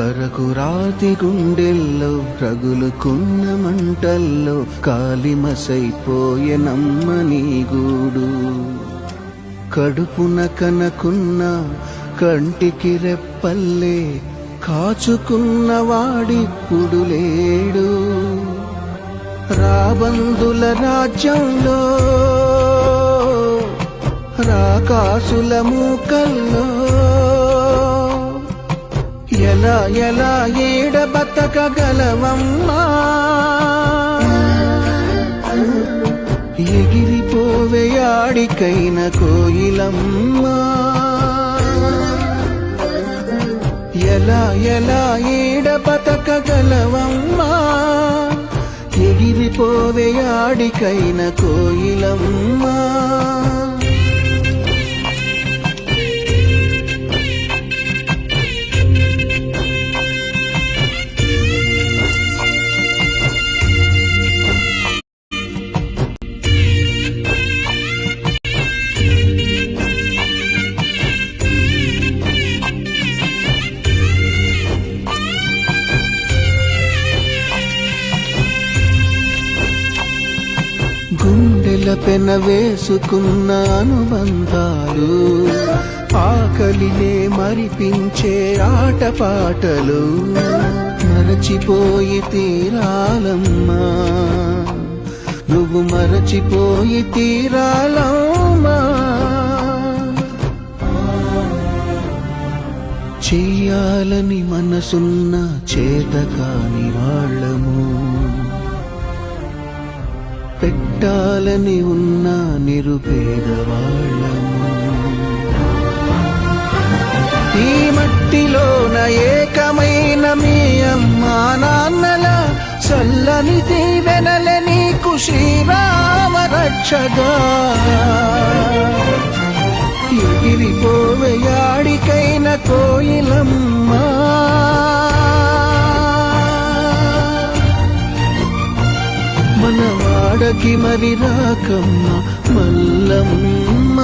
కరకు రాతి గుండెల్లో రగులుకున్న మంటల్లో కాలిమసైపోయే నమ్మని గూడు. కడుపున కనకున్న కంటికి రెప్పల్లే కాచుకున్న వాడిప్పుడు లేడు రాబందుల రాజ్యంలో రాకాసుల మూకల్లో ఎలా ఎలా ఏడ బతకగలవమ్మా ఎగిరిపోవేయాడికైన కోయిలమ్మా. ఎలా ఎలా ఏడ బతకగలవమ్మా ఎగిరిపోవేయాడికైన కోయిలమ్మా. పెన వేసుకున్న అనుబంధాలు ఆకలినే మరిపించే ఆటపాటలు మరచిపోయి తీరాలమ్మా. నువ్వు మరచిపోయి తీరాలమ్మా. చెయ్యాలని మనసున్న చేత కాని వాళ్ళము. పెట్టాలని ఉన్న నిరుపేదవాళ్ళము. ఈ మట్టిలోన ఏకమైన మీ అమ్మా నాన్నల చల్లని దీవెనలే నీకు శ్రీరామ రక్షగా. ఎగిరిపోవయాడికైన కోయిలమ్మ కాడకి మరి రాకమ్మ మల్లమ్మ.